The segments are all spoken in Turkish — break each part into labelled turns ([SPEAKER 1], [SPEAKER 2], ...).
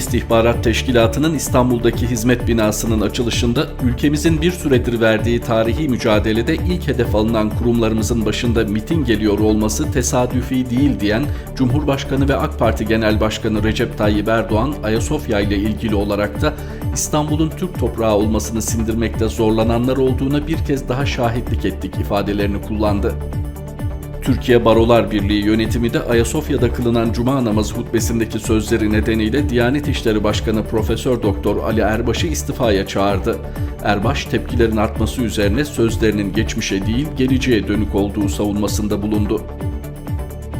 [SPEAKER 1] İstihbarat Teşkilatı'nın İstanbul'daki hizmet binasının açılışında ülkemizin bir süredir verdiği tarihi mücadelede ilk hedef alınan kurumlarımızın başında miting geliyor olması tesadüfi değil diyen Cumhurbaşkanı ve AK Parti Genel Başkanı Recep Tayyip Erdoğan, Ayasofya ile ilgili olarak da İstanbul'un Türk toprağı olmasını sindirmekte zorlananlar olduğuna bir kez daha şahitlik ettik ifadelerini kullandı. Türkiye Barolar Birliği yönetimi de Ayasofya'da kılınan cuma namazı hutbesindeki sözleri nedeniyle Diyanet İşleri Başkanı Profesör Doktor Ali Erbaş'ı istifaya çağırdı. Erbaş tepkilerin artması üzerine sözlerinin geçmişe değil geleceğe dönük olduğu savunmasında bulundu.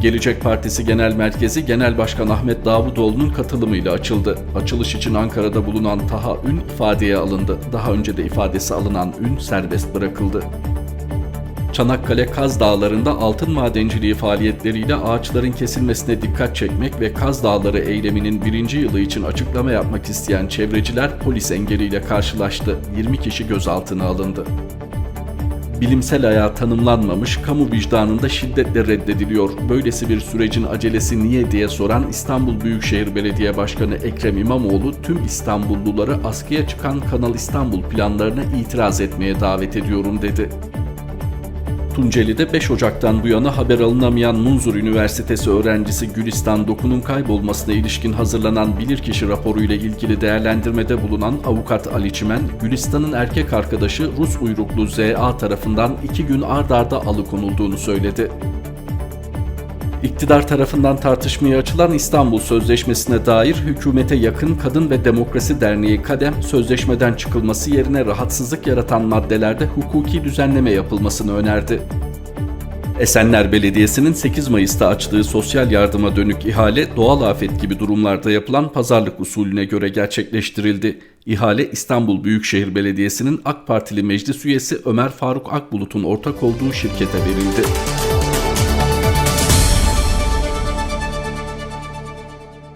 [SPEAKER 1] Gelecek Partisi Genel Merkezi Genel Başkan Ahmet Davutoğlu'nun katılımıyla açıldı. Açılış için Ankara'da bulunan Taha Ün ifadeye alındı. Daha önce de ifadesi alınan Ün serbest bırakıldı. Çanakkale Kaz Dağları'nda altın madenciliği faaliyetleriyle ağaçların kesilmesine dikkat çekmek ve Kaz Dağları eyleminin birinci yılı için açıklama yapmak isteyen çevreciler polis engeliyle karşılaştı. 20 kişi gözaltına alındı. Bilimsel ayağı tanımlanmamış, kamu vicdanında şiddetle reddediliyor. Böylesi bir sürecin acelesi niye diye soran İstanbul Büyükşehir Belediye Başkanı Ekrem İmamoğlu tüm İstanbulluları askıya çıkan Kanal İstanbul planlarına itiraz etmeye davet ediyorum dedi. Tunceli'de 5 Ocak'tan bu yana haber alınamayan Munzur Üniversitesi öğrencisi Gülistan Doku'nun kaybolmasına ilişkin hazırlanan bilirkişi raporuyla ilgili değerlendirmede bulunan avukat Ali Çimen, Gülistan'ın erkek arkadaşı Rus uyruklu ZA tarafından 2 gün ard arda alıkonulduğunu söyledi. İktidar tarafından tartışmaya açılan İstanbul Sözleşmesi'ne dair hükümete yakın Kadın ve Demokrasi Derneği Kadem, sözleşmeden çıkılması yerine rahatsızlık yaratan maddelerde hukuki düzenleme yapılmasını önerdi. Esenler Belediyesi'nin 8 Mayıs'ta açtığı sosyal yardıma dönük ihale doğal afet gibi durumlarda yapılan pazarlık usulüne göre gerçekleştirildi. İhale İstanbul Büyükşehir Belediyesi'nin AK Partili meclis üyesi Ömer Faruk Akbulut'un ortak olduğu şirkete verildi.